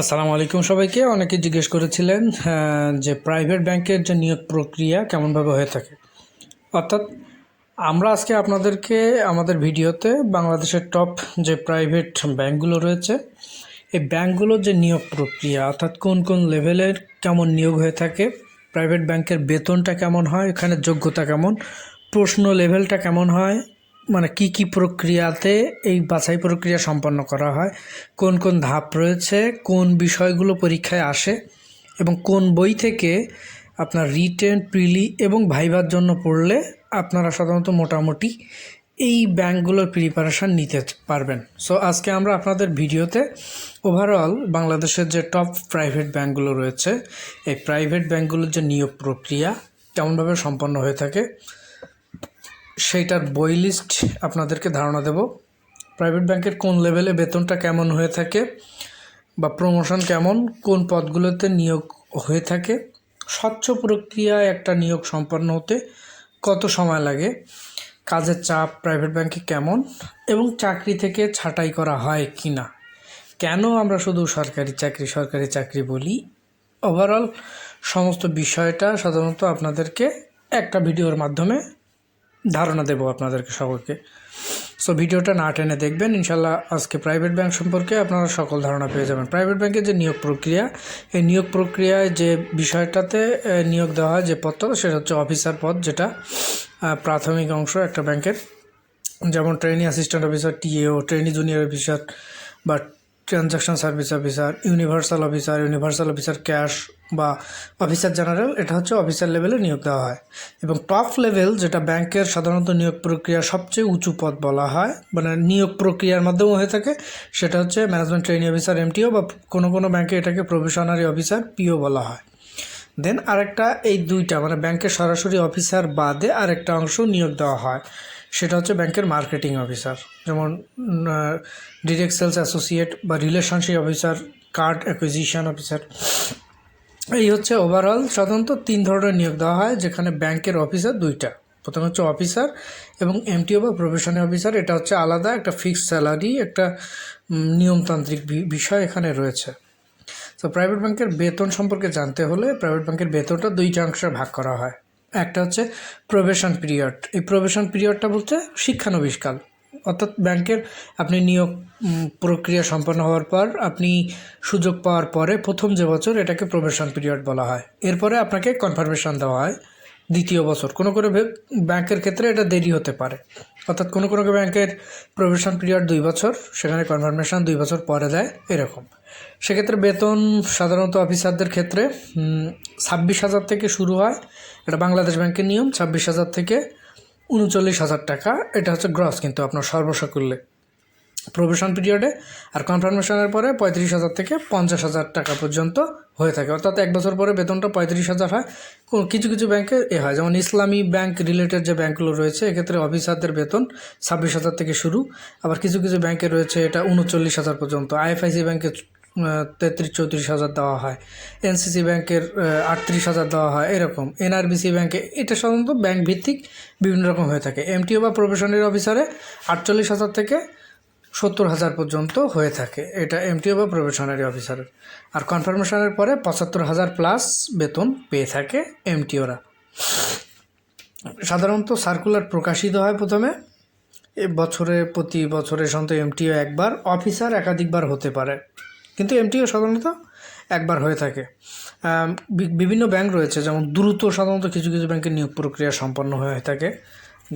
আসসালামু আলাইকুম সবাইকে। অনেকে জিজ্ঞেস করেছিলেন যে প্রাইভেট ব্যাংকের যে নিয়োগ প্রক্রিয়া কেমনভাবে হয়ে থাকে। অর্থাৎ আমরা আজকে আপনাদেরকে আমাদের ভিডিওতে বাংলাদেশের টপ যে প্রাইভেট ব্যাংকগুলো রয়েছে, এই ব্যাংকগুলোর যে নিয়োগ প্রক্রিয়া, অর্থাৎ কোন কোন লেভেলের কেমন নিয়োগ হয়ে থাকে প্রাইভেট ব্যাংকের বেতনটা কেমন হয়, এখানে যোগ্যতা কেমন, প্রশ্ন লেভেলটা কেমন হয় মানে কি কি প্রক্রিয়াতে এই বাছাই প্রক্রিয়া সম্পন্ন করা হয়, কোন কোন ধাপ রয়েছে, কোন বিষয়গুলো পরীক্ষায় আসে এবং কোন বই থেকে আপনার রিটেন, প্রিলি এবং ভাইবার জন্য পড়লে আপনারা সাধারণত মোটামুটি এই ব্যাংকগুলোর প্রিপারেশান নিতে পারবেন। সো আজকে আমরা আপনাদের ভিডিওতে ওভারঅল বাংলাদেশের যে টপ প্রাইভেট ব্যাংকগুলো রয়েছে, এই প্রাইভেট ব্যাংকগুলোর যে নিয়োগ প্রক্রিয়া কেমনভাবে সম্পন্ন হয়ে থাকে সেইটার বই লিস্ট আপনাদেরকে ধারণা দেব। প্রাইভেট ব্যাংকের কোন লেভেলে বেতনটা কেমন হয়ে থাকে বা প্রমোশন কেমন, কোন পদগুলোতে নিয়োগ হয়ে থাকে, স্বচ্ছ প্রক্রিয়ায় একটা নিয়োগ সম্পন্ন হতে কত সময় লাগে, কাজের চাপ প্রাইভেট ব্যাংকে কেমন, এবং চাকরি থেকে ছাঁটাই করা হয় কি না কেন আমরা শুধু সরকারি চাকরি সরকারি চাকরি বলি? ওভারঅল সমস্ত বিষয়টা সাধারণত আপনাদেরকে একটা ভিডিওর মাধ্যমে ধারণা দেব আপনাদেরকে সকলকে। সো ভিডিওটা না টেনে দেখবেন, ইনশাল্লাহ আজকে প্রাইভেট ব্যাংক সম্পর্কে আপনারা সকল ধারণা পেয়ে যাবেন। প্রাইভেট ব্যাংকের যে নিয়োগ প্রক্রিয়া, এই নিয়োগ প্রক্রিয়ায় যে বিষয়টাতে নিয়োগ দেওয়া হয়, যে পদটা, সেটা হচ্ছে অফিসার পদ, যেটা প্রাথমিক অংশ একটা ব্যাংকের যেমন trainee assistant officer TAO trainee junior officer বা transaction service officer universal officer universal officer cash বা অফিসার জেনারেল এটা হচ্ছে অফিসার লেভেলে নিয়োগ দেওয়া হয়। এবং টপ লেভেল যেটা ব্যাংকের সাধারণত নিয়োগ প্রক্রিয়া সবচেয়ে উঁচু পদ বলা হয় মানে নিয়োগ প্রক্রিয়ার মাধ্যমে হয়ে থাকে, সেটা হচ্ছে ম্যানেজমেন্ট ট্রেনিং অফিসার এমটিও বা কোনো কোনো ব্যাংকে এটাকে প্রভিশনারি অফিসার পিও বলা হয়। দেন আরেকটা, এই দুইটা মানে ব্যাংকের সরাসরি অফিসার বাদে আরেকটা অংশ নিয়োগ দেওয়া হয়। সেটা হচ্ছে ব্যাংকের মার্কেটিং অফিসার। যেমন ডিরেক্ট সেলস অ্যাসোসিয়েট বা relationship officer card acquisition officer এই হচ্ছে ওভারঅল সাধারণত তিন ধরনের নিয়োগ দেওয়া হয়, যেখানে ব্যাংকের অফিসার দুইটা। প্রথম হচ্ছে অফিসার এবং এমটিও বা প্রফেশনাল অফিসার এটা হচ্ছে আলাদা একটা ফিক্সড স্যালারি একটা নিয়মতান্ত্রিক বিষয় এখানে রয়েছে। তো প্রাইভেট ব্যাংকের বেতন সম্পর্কে জানতে হলে প্রাইভেট ব্যাংকের বেতনটা দুইটা অংশে ভাগ করা হয়। একটা হচ্ছে প্রবেশন পিরিয়ড। এই প্রবেশন পিরিয়ডটা বলতে শিক্ষানবিষ্কাল অর্থাৎ ব্যাংকের আপনি নিয়োগ প্রক্রিয়া সম্পন্ন হওয়ার পর আপনি সুযোগ পাওয়ার পরে প্রথম যে বছর এটাকে প্রবেশন পিরিয়ড বলা হয়। এরপরে আপনাকে কনফার্মেশন দেওয়া হয় দ্বিতীয় বছর। কোনো কোনো ব্যাংকের ক্ষেত্রে এটা দেরি হতে পারে। অর্থাৎ কোনো কোনো ব্যাংকের প্রবেশন পিরিয়ড দুই বছর, সেখানে কনফার্মেশন দুই বছর পরে দেয়, এরকম। সেক্ষেত্রে বেতন সাধারণত অফিসারদের ক্ষেত্রে ছাব্বিশ হাজার থেকে শুরু হয়, এটা বাংলাদেশ ব্যাংকের নিয়ম, ছাব্বিশ হাজার থেকে উনচল্লিশ হাজার টাকা, এটা হচ্ছে গ্রস কিন্তু আপনার সর্বসাকুল্যে। প্রবেশন পিরিয়ডে আর কনফার্মেশনের পরে পঁয়ত্রিশ হাজার থেকে পঞ্চাশ হাজার টাকা পর্যন্ত হয়ে থাকে। অর্থাৎ এক বছর পরে বেতনটা পঁয়ত্রিশ হাজার হয়। কিছু কিছু ব্যাংকে এ হয়। যেমন ইসলামী ব্যাংক রিলেটেড যে ব্যাংকগুলো রয়েছে, এক্ষেত্রে অফিসারদের বেতন ছাব্বিশ হাজার থেকে শুরু। আবার কিছু কিছু ব্যাংকে রয়েছে এটা উনচল্লিশ হাজার পর্যন্ত। আইএফআইসি ব্যাংকে তেত্রিশ চৌত্রিশ হাজার দেওয়া হয়। এনসিসি ব্যাংকের আটত্রিশ হাজার দেওয়া হয়। এরকম। এনআরবিসি ব্যাংকে এটা সাধারণত ব্যাংক ভিত্তিক বিভিন্ন রকম হয়ে থাকে। এমটিও বা প্রফেশনারি অফিসারে আটচল্লিশ হাজার থেকে সত্তর হাজার পর্যন্ত হয়ে থাকে। এটা এমটিও বা প্রফেশনারি অফিসারের আর কনফার্মেশনের পরে পঁচাত্তর হাজার প্লাস বেতন পেয়ে থাকে এমটিওরা সাধারণত সার্কুলার প্রকাশিত হয় প্রথমে। এ বছরে, প্রতি বছরের সাধারণত এমটিও একবার অফিসার একাধিকবার হতে পারে। কিন্তু এমটিও সাধারণত একবার হয়ে থাকে। বিভিন্ন ব্যাংক রয়েছে, যেমন দ্রুত সাধারণত কিছু কিছু ব্যাংকের নিয়োগ প্রক্রিয়া সম্পন্ন হয়ে থাকে।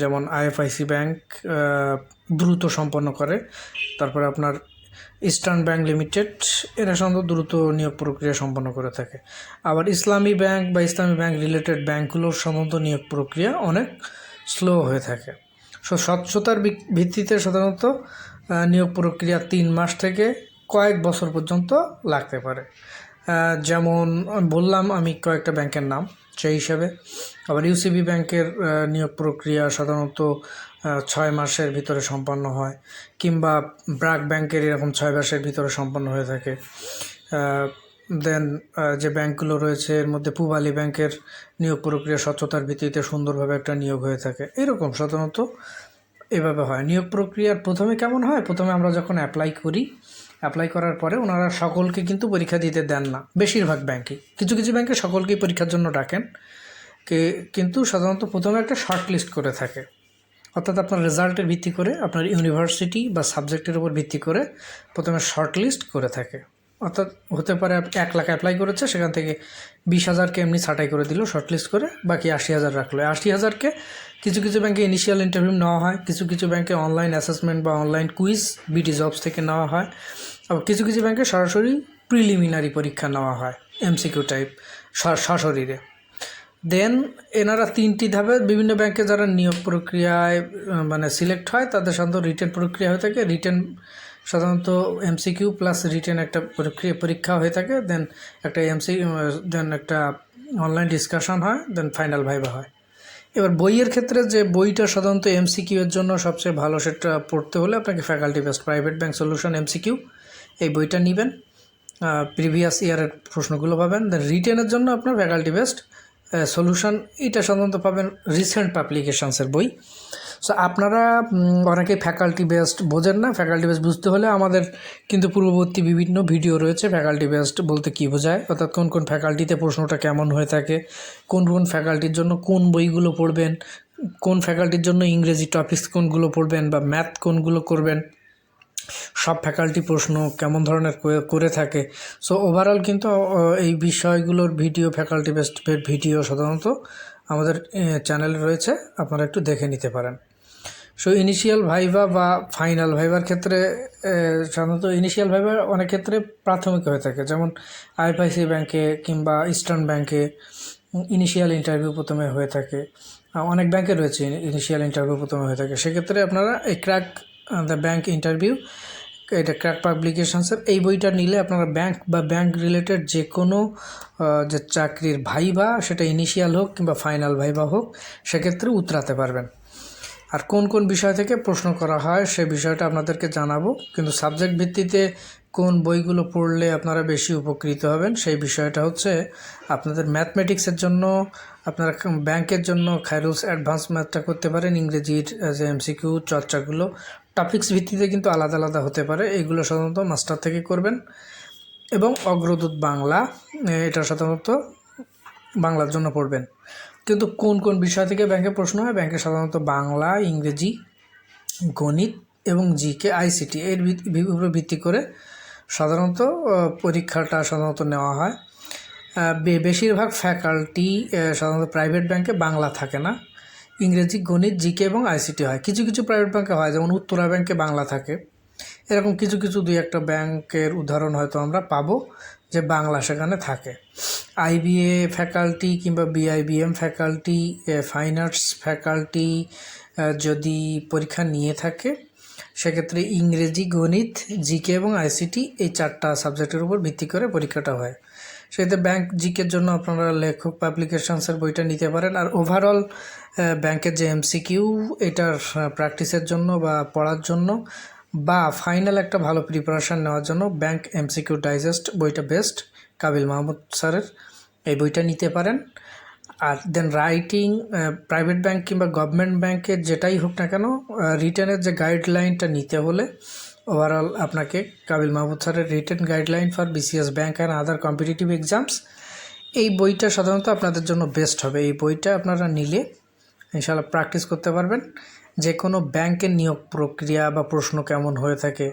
যেমন আইএফআইসি ব্যাংক দ্রুত সম্পন্ন করে। তারপরে আপনার ইস্টার্ন ব্যাংক লিমিটেড, এরা সাধারণত দ্রুত নিয়োগ প্রক্রিয়া সম্পন্ন করে থাকে। আবার ইসলামী ব্যাংক বা ইসলামী ব্যাংক রিলেটেড ব্যাংকগুলোর সাধারণত নিয়োগ প্রক্রিয়া অনেক স্লো হয়ে থাকে। সো স্বচ্ছতার ভিত্তিতে সাধারণত নিয়োগ প্রক্রিয়া তিন মাস থেকে কয়েক বছর পর্যন্ত লাগতে পারে। যেমন বললাম, আমি কয়েকটা ব্যাংকের নাম সেই হিসাবে। আবার ইউসিবি ব্যাংকের নিয়োগ প্রক্রিয়া সাধারণত ছয় মাসের ভিতরে সম্পন্ন হয়, কিংবা ব্রাক ব্যাংকের এরকম ছয় মাসের ভিতরে সম্পন্ন হয়ে থাকে। দেন যে ব্যাংকগুলো রয়েছে, এর মধ্যে পূবালী ব্যাংকের নিয়োগ প্রক্রিয়া স্বচ্ছতার ভিত্তিতে সুন্দরভাবে একটা নিয়োগ হয়ে থাকে। এরকম সাধারণত এভাবে হয়। নিয়োগ প্রক্রিয়ার প্রথমে কেমন হয়? প্রথমে আমরা যখন অ্যাপ্লাই করি অ্যাপ্লাই করার পরে ওনারা সকলকে কিন্তু পরীক্ষা দিতে দেন না, বেশিরভাগ ব্যাংকে কিছু কিছু ব্যাংকে সকলকেই পরীক্ষার জন্য ডাকেন। কিন্তু সাধারণত প্রথমে একটা শর্ট লিস্ট করে থাকে। অর্থাৎ আপনার রেজাল্টের ভিত্তি করে আপনার ইউনিভার্সিটি বা সাবজেক্টের উপর ভিত্তি করে প্রথমে শর্ট লিস্ট করে থাকে। অর্থাৎ হতে পারে এক লাখ অ্যাপ্লাই করেছে, সেখান থেকে বিশ হাজারকে এমনি ছাঁটাই করে দিল শর্ট লিস্ট করে, বাকি আশি হাজার রাখল। আশি হাজারকে কিছু কিছু ব্যাংকে ইনিশিয়াল ইন্টারভিউ নেওয়া হয়, কিছু কিছু ব্যাংকে অনলাইন অ্যাসেসমেন্ট বা অনলাইন কুইজ বিটি জবস থেকে নেওয়া হয়, আবার কিছু কিছু ব্যাংকে সরাসরি প্রিলিমিনারি পরীক্ষা নেওয়া হয় এমসিকিউ টাইপ সশরীরে। দেন এনারা তিনটি ধাপে বিভিন্ন ব্যাংকে যারা নিয়োগ প্রক্রিয়ায় মানে সিলেক্ট হয়, তাদের সাধারণত রিটার্ন প্রক্রিয়া হয়ে থাকে। রিটেন সাধারণত এমসিকিউ প্লাস রিটেন একটা পরীক্ষা হয়ে থাকে দেন একটা এমসি দেন একটা অনলাইন ডিসকাশন হয় দেন ফাইনাল ভাইবা হয়। এবার বইয়ের ক্ষেত্রে যে বইটা সাধারণত এমসিকিউ এর জন্য সবচেয়ে ভালো সেটা পড়তে হলে আপনাকে faculty best private bank solution MCQ এই বইটা নেবেন। প্রিভিয়াস ইয়ারের প্রশ্নগুলো পাবেন। দেন রিটেনের জন্য আপনার ফ্যাকাল্টি বেস্ট সলিউশন এটা সাধারণত পাবেন রিসেন্ট পাবলিকেশানসের বই। সো আপনারা অনেকে ফ্যাকাল্টি বেস্ট বোঝেন না। ফ্যাকাল্টি বেস্ট বুঝতে হলে আমাদের কিন্তু পূর্ববর্তী বিভিন্ন ভিডিও রয়েছে ফ্যাকাল্টি বেস্ট বলতে কী বোঝায়? অর্থাৎ কোন কোন ফ্যাকাল্টিতে প্রশ্নটা কেমন হয়ে থাকে, কোন কোন ফ্যাকাল্টির জন্য কোন বইগুলো পড়বেন, কোন ফ্যাকাল্টির জন্য ইংরেজি টপিক্স কোনগুলো পড়বেন বা ম্যাথ কোনগুলো করবেন, সব ফ্যাকাল্টি প্রশ্ন কেমন ধরনের করে- করে থাকে। সো ওভারঅল কিন্তু এই বিষয়গুলোর ভিডিও ফ্যাকাল্টি বেস্টের ভিডিও সাধারণত আমাদের চ্যানেলে রয়েছে। আপনারা একটু দেখে নিতে পারেন। সো ইনিশিয়াল ভাইভা বা ফাইনাল ভাইভার ক্ষেত্রে সাধারণত ইনিশিয়াল ভাইভা অনেক ক্ষেত্রে প্রাথমিক হয়ে থাকে। যেমন আইএফআইসি ব্যাংকে কিংবা ইস্টার্ন ব্যাংকে ইনিশিয়াল ইন্টারভিউ প্রথমে হয়ে থাকে। অনেক ব্যাংকে রয়েছে ইনিশিয়াল ইন্টারভিউ প্রথমে হয়ে থাকে। সেক্ষেত্রে আপনারা এই ক্র্যাক দ্য ব্যাংক ইন্টারভিউ এটা ক্র্যাক পাবলিকেশনসের এই বইটা নিলে আপনারা ব্যাংক বা ব্যাংক রিলেটেড যে কোনো যে চাকরির ভাইবা সেটা ইনিশিয়াল হোক কিংবা ফাইনাল ভাইবা হোক, সেক্ষেত্রে উতরাতে পারবেন। আর কোন কোন বিষয় থেকে প্রশ্ন করা হয় সে বিষয়টা আপনাদেরকে জানাব। কিন্তু সাবজেক্ট ভিত্তিতে কোন বইগুলো পড়লে আপনারা বেশি উপকৃত হবেন সেই বিষয়টা হচ্ছে আপনাদের ম্যাথমেটিক্সের জন্য, আপনারা ব্যাংকের জন্য খাইরুলস অ্যাডভান্স ম্যাথটা করতে পারেন, ইংরেজির যে এমসিকিউ চর্চাগুলো। টপিক্স ভিত্তিতে কিন্তু আলাদা আলাদা হতে পারে, এগুলো সাধারণত মাস্টার থেকে করবেন। এবং অগ্রদূত বাংলা এটা সাধারণত বাংলার জন্য পড়বেন। কিন্তু কোন কোন বিষয় থেকে ব্যাংকে প্রশ্ন হয়? ব্যাংকে সাধারণত বাংলা, ইংরেজি, গণিত এবং জিকে, আইসিটি এর উপরে ভিত্তি করে সাধারণত পরীক্ষাটা সাধারণত নেওয়া হয়। বেশিরভাগ ফ্যাকাল্টি সাধারণত প্রাইভেট ব্যাংকে বাংলা থাকে না। ইংরেজি, গণিত, জিকে এবং আইসিটি হয়। কিছু কিছু প্রাইভেট ব্যাংকে হয়, যেমন উত্তরা ব্যাংকে বাংলা থাকে। এরকম কিছু কিছু দুই একটা ব্যাংকের উদাহরণ হয়তো আমরা পাবো। যে বাংলা সেখানে থাকে। আইবিএ ফ্যাকাল্টি কিংবা BIBM faculty fine arts faculty যদি পরীক্ষা নিয়ে থাকে, সেক্ষেত্রে ইংরেজি, গণিত জিকে এবং আইসিটি এই চারটা সাবজেক্টের উপর ভিত্তি করে পরীক্ষাটা হয়। সেক্ষেত্রে ব্যাংক জিকের জন্য আপনারা লেখক পাবলিকেশনসের বইটা নিতে পারেন। আর ওভারঅল ব্যাংকের যে এমসিকিউ এটার প্র্যাকটিসের জন্য বা পড়ার জন্য বা ফাইনাল একটা ভালো প্রিপারেশান নেওয়ার জন্য ব্যাংক এমসিকিউ ডাইজেস্ট বইটা বেস্ট কাবিল মাহমুদ স্যারের এই বইটা নিতে পারেন। আর দেন রাইটিং প্রাইভেট ব্যাংক কিংবা গভর্নমেন্ট ব্যাংকের যেটাই হোক না কেন রিটার্নের যে গাইডলাইনটা নিতে হলে ওভারঅল আপনাকে কাবিল মাহমুদ স্যারের written guideline for BCS bank and other competitive exams এই বইটা সাধারণত আপনাদের জন্য বেস্ট হবে। এই বইটা আপনারা নিলে ইনশাআল্লাহ প্র্যাকটিস করতে পারবেন। যে কোনো ব্যাংকের নিয়োগ প্রক্রিয়া বা প্রশ্ন কেমন হয়ে থাকে